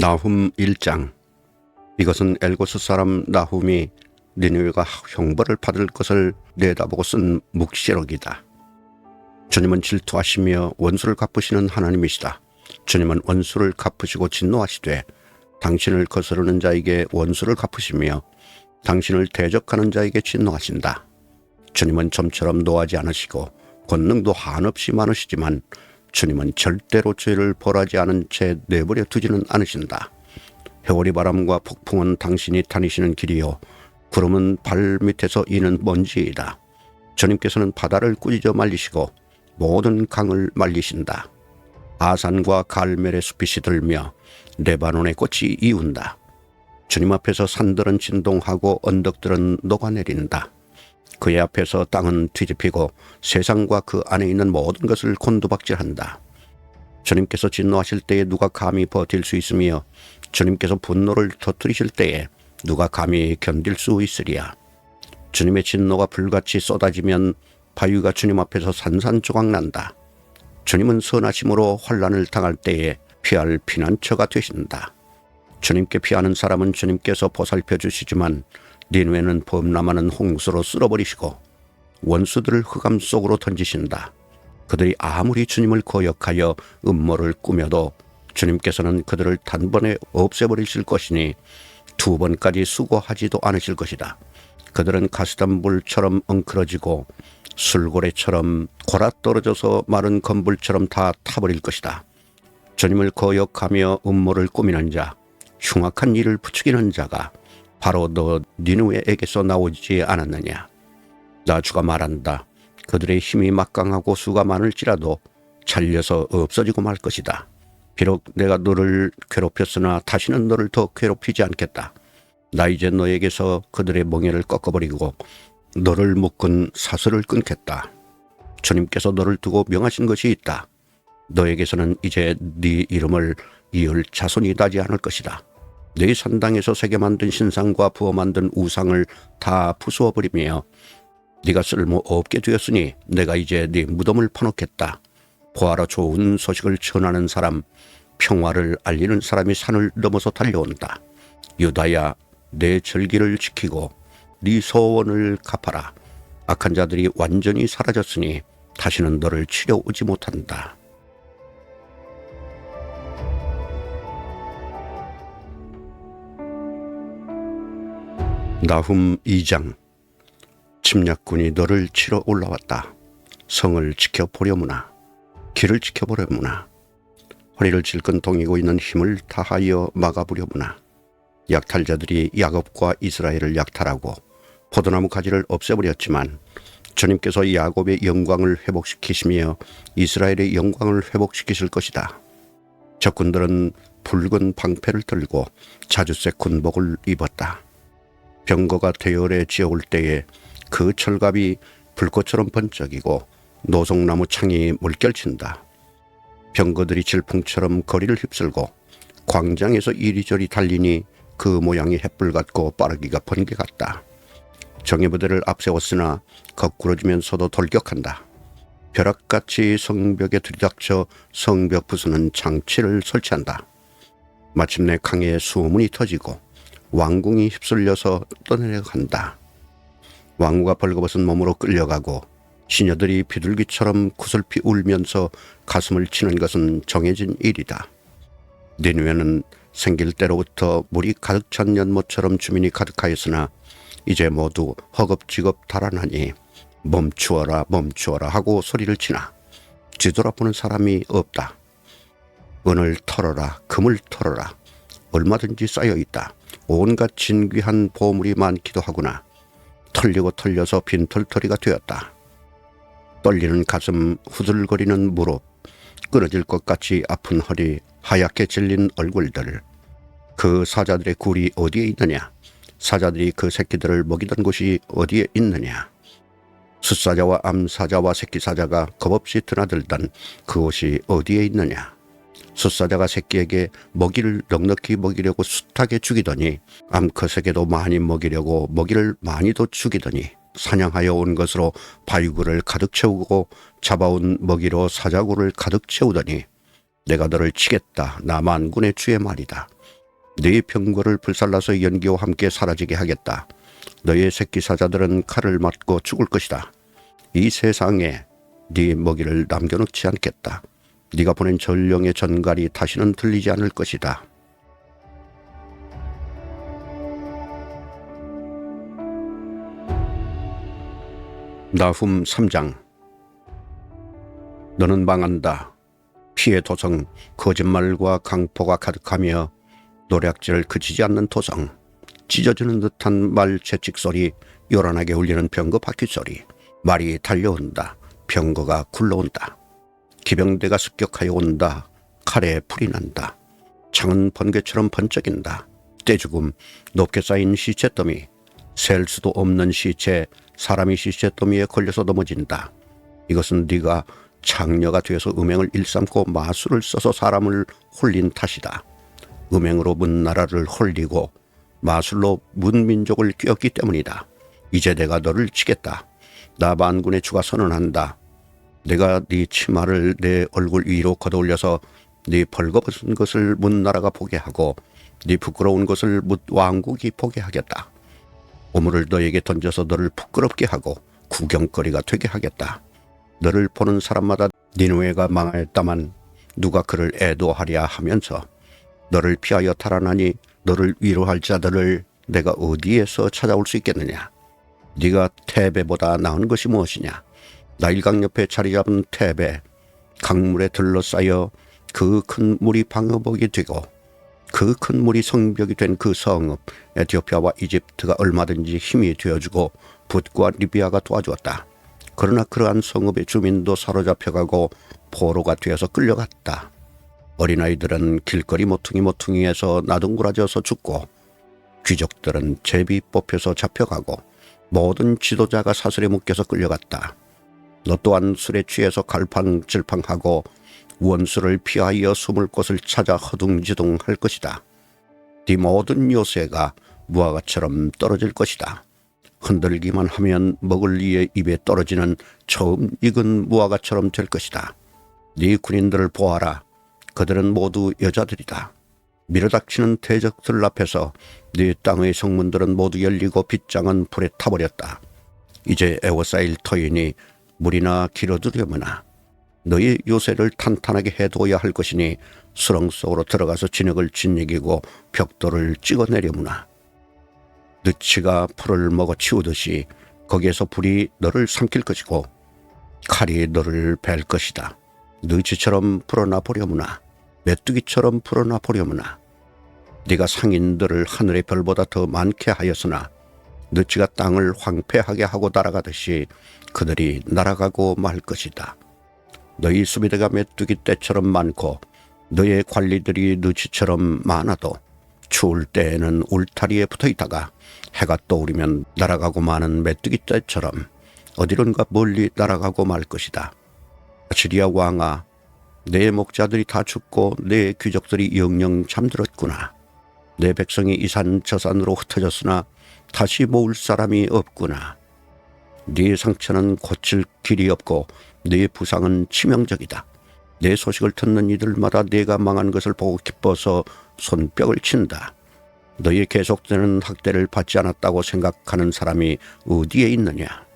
나훔 1장 이것은 엘고스 사람 나훔이 니느웨가 형벌을 받을 것을 내다보고 쓴 묵시록이다. 주님은 질투하시며 원수를 갚으시는 하나님이시다. 주님은 원수를 갚으시고 진노하시되 당신을 거스르는 자에게 원수를 갚으시며 당신을 대적하는 자에게 진노하신다. 주님은 좀처럼 노하지 않으시고 권능도 한없이 많으시지만 주님은 절대로 죄를 벌하지 않은 채 내버려 두지는 않으신다. 해오리 바람과 폭풍은 당신이 다니시는 길이요 구름은 발 밑에서 이는 먼지이다. 주님께서는 바다를 꾸짖어 말리시고 모든 강을 말리신다. 아산과 갈멜의 숲이 시들며 레바논의 꽃이 이운다. 주님 앞에서 산들은 진동하고 언덕들은 녹아내린다. 그의 앞에서 땅은 뒤집히고 세상과 그 안에 있는 모든 것을 곤두박질한다. 주님께서 진노하실 때에 누가 감히 버틸 수 있으며 주님께서 분노를 터뜨리실 때에 누가 감히 견딜 수 있으리야. 주님의 진노가 불같이 쏟아지면 바위가 주님 앞에서 산산조각 난다. 주님은 선하심으로 환란을 당할 때에 피할 피난처가 되신다. 주님께 피하는 사람은 주님께서 보살펴 주시지만 니누에는 범람하는 홍수로 쓸어버리시고 원수들을 흑암 속으로 던지신다. 그들이 아무리 주님을 거역하여 음모를 꾸며도 주님께서는 그들을 단번에 없애버리실 것이니 두 번까지 수고하지도 않으실 것이다. 그들은 가스단불처럼 엉클어지고 술고래처럼 골아 떨어져서 마른 건불처럼 다 타버릴 것이다. 주님을 거역하며 음모를 꾸미는 자, 흉악한 일을 부추기는 자가 바로 너 니누에게서 나오지 않았느냐. 나 주가 말한다. 그들의 힘이 막강하고 수가 많을지라도 잘려서 없어지고 말 것이다. 비록 내가 너를 괴롭혔으나 다시는 너를 더 괴롭히지 않겠다. 나 이제 너에게서 그들의 멍에를 꺾어버리고 너를 묶은 사슬을 끊겠다. 주님께서 너를 두고 명하신 것이 있다. 너에게서는 이제 네 이름을 이을 자손이 나지 않을 것이다. 네 산당에서 새겨 만든 신상과 부어 만든 우상을 다 부수어 버리며 네가 쓸모 없게 되었으니 내가 이제 네 무덤을 퍼놓겠다. 보아라 좋은 소식을 전하는 사람, 평화를 알리는 사람이 산을 넘어서 달려온다. 유다야, 내 절기를 지키고 네 소원을 갚아라. 악한 자들이 완전히 사라졌으니 다시는 너를 치려오지 못한다. 나훔 2장 침략군이 너를 치러 올라왔다. 성을 지켜보려무나 길을 지켜보려무나 허리를 질끈 동이고 있는 힘을 다하여 막아보려무나 약탈자들이 야곱과 이스라엘을 약탈하고 포도나무 가지를 없애버렸지만 주님께서 야곱의 영광을 회복시키시며 이스라엘의 영광을 회복시키실 것이다. 적군들은 붉은 방패를 들고 자주색 군복을 입었다. 병거가 대열에 지어올 때에 그 철갑이 불꽃처럼 번쩍이고 노송나무 창이 물결친다. 병거들이 질풍처럼 거리를 휩쓸고 광장에서 이리저리 달리니 그 모양이 햇불 같고 빠르기가 번개 같다. 정예 부대를 앞세웠으나 거꾸러지면서도 돌격한다. 벼락같이 성벽에 들이닥쳐 성벽 부수는 장치를 설치한다. 마침내 강에 수문이 터지고 왕궁이 휩쓸려서 떠내려간다. 왕후가 벌거벗은 몸으로 끌려가고 시녀들이 비둘기처럼 구슬피 울면서 가슴을 치는 것은 정해진 일이다. 니누에는 생길 때로부터 물이 가득 찬 연못처럼 주민이 가득하였으나 이제 모두 허겁지겁 달아나니 멈추어라 멈추어라 하고 소리를 치나 뒤돌아보는 사람이 없다. 은을 털어라 금을 털어라 얼마든지 쌓여 있다. 온갖 진귀한 보물이 많기도 하구나. 털리고 털려서 빈털터리가 되었다. 떨리는 가슴, 후들거리는 무릎, 끊어질 것 같이 아픈 허리, 하얗게 질린 얼굴들. 그 사자들의 굴이 어디에 있느냐? 사자들이 그 새끼들을 먹이던 곳이 어디에 있느냐? 숫사자와 암사자와 새끼사자가 겁없이 드나들던 그곳이 어디에 있느냐? 숫사자가 새끼에게 먹이를 넉넉히 먹이려고 숱하게 죽이더니 암컷에게도 많이 먹이려고 먹이를 많이도 죽이더니 사냥하여 온 것으로 바위굴을 가득 채우고 잡아온 먹이로 사자굴을 가득 채우더니 내가 너를 치겠다 나 만군의 주의 말이다 네 병거를 불살라서 연기와 함께 사라지게 하겠다. 너의 새끼 사자들은 칼을 맞고 죽을 것이다. 이 세상에 네 먹이를 남겨놓지 않겠다. 네가 보낸 전령의 전갈이 다시는 들리지 않을 것이다. 나훔 3장 너는 망한다. 피해 도성, 거짓말과 강포가 가득하며 노략질을 그치지 않는 도성, 찢어지는 듯한 말 채찍 소리, 요란하게 울리는 병거 바퀴 소리, 말이 달려온다. 병거가 굴러온다. 기병대가 습격하여 온다. 칼에 불이 난다. 창은 번개처럼 번쩍인다. 떼죽음, 높게 쌓인 시체 더미, 셀 수도 없는 시체, 사람이 시체 더미에 걸려서 넘어진다. 이것은 네가 창녀가 되어서 음행을 일삼고 마술을 써서 사람을 홀린 탓이다. 음행으로 문 나라를 홀리고 마술로 문 민족을 끼었기 때문이다. 이제 내가 너를 치겠다. 나 만군의 주가 선언한다. 내가 네 치마를 내 얼굴 위로 걷어올려서 네 벌거벗은 것을 문 나라가 보게 하고 네 부끄러운 것을 묻 왕국이 보게 하겠다. 오물을 너에게 던져서 너를 부끄럽게 하고 구경거리가 되게 하겠다. 너를 보는 사람마다 니누에가 망하였다만 누가 그를 애도하랴 하면서 너를 피하여 달아나니 너를 위로할 자들을 내가 어디에서 찾아올 수 있겠느냐? 네가 태베보다 나은 것이 무엇이냐? 나일강 옆에 자리 잡은 태베, 강물에 들러싸여 그 큰 물이 방어복이 되고 그 큰 물이 성벽이 된 그 성읍 에티오피아와 이집트가 얼마든지 힘이 되어주고 붓과 리비아가 도와주었다. 그러나 그러한 성읍의 주민도 사로잡혀가고 포로가 되어서 끌려갔다. 어린아이들은 길거리 모퉁이 모퉁이에서 나둥그라져서 죽고 귀족들은 제비 뽑혀서 잡혀가고 모든 지도자가 사슬에 묶여서 끌려갔다. 너 또한 술에 취해서 갈팡질팡하고 원수를 피하여 숨을 곳을 찾아 허둥지둥 할 것이다. 네 모든 요새가 무화과처럼 떨어질 것이다. 흔들기만 하면 먹을 이의 입에 떨어지는 처음 익은 무화과처럼 될 것이다. 네 군인들을 보아라. 그들은 모두 여자들이다. 밀어닥치는 대적들 앞에서 네 땅의 성문들은 모두 열리고 빗장은 불에 타버렸다. 이제 에워싸일 터이니 물이나 길어 두려무나 너희 요새를 탄탄하게 해두어야 할 것이니 수렁 속으로 들어가서 진흙을 짓이기고 벽돌을 찍어내려무나 느치가 풀을 먹어 치우듯이 거기에서 불이 너를 삼킬 것이고 칼이 너를 벨 것이다. 느치처럼 불어나 보려무나 메뚜기처럼 불어나 보려무나 네가 상인들을 하늘의 별보다 더 많게 하였으나 느치가 땅을 황폐하게 하고 날아가듯이 그들이 날아가고 말 것이다. 너희 수비대가 메뚜기 떼처럼 많고 너의 관리들이 느치처럼 많아도 추울 때에는 울타리에 붙어 있다가 해가 떠오르면 날아가고 마는 메뚜기 떼처럼 어디론가 멀리 날아가고 말 것이다. 아시리아 왕아, 내 목자들이 다 죽고 내 귀족들이 영영 잠들었구나. 내 백성이 이산 저 산으로 흩어졌으나 다시 모을 사람이 없구나. 네 상처는 고칠 길이 없고 네 부상은 치명적이다. 내 소식을 듣는 이들마다 내가 망한 것을 보고 기뻐서 손뼉을 친다. 너희 계속되는 학대를 받지 않았다고 생각하는 사람이 어디에 있느냐?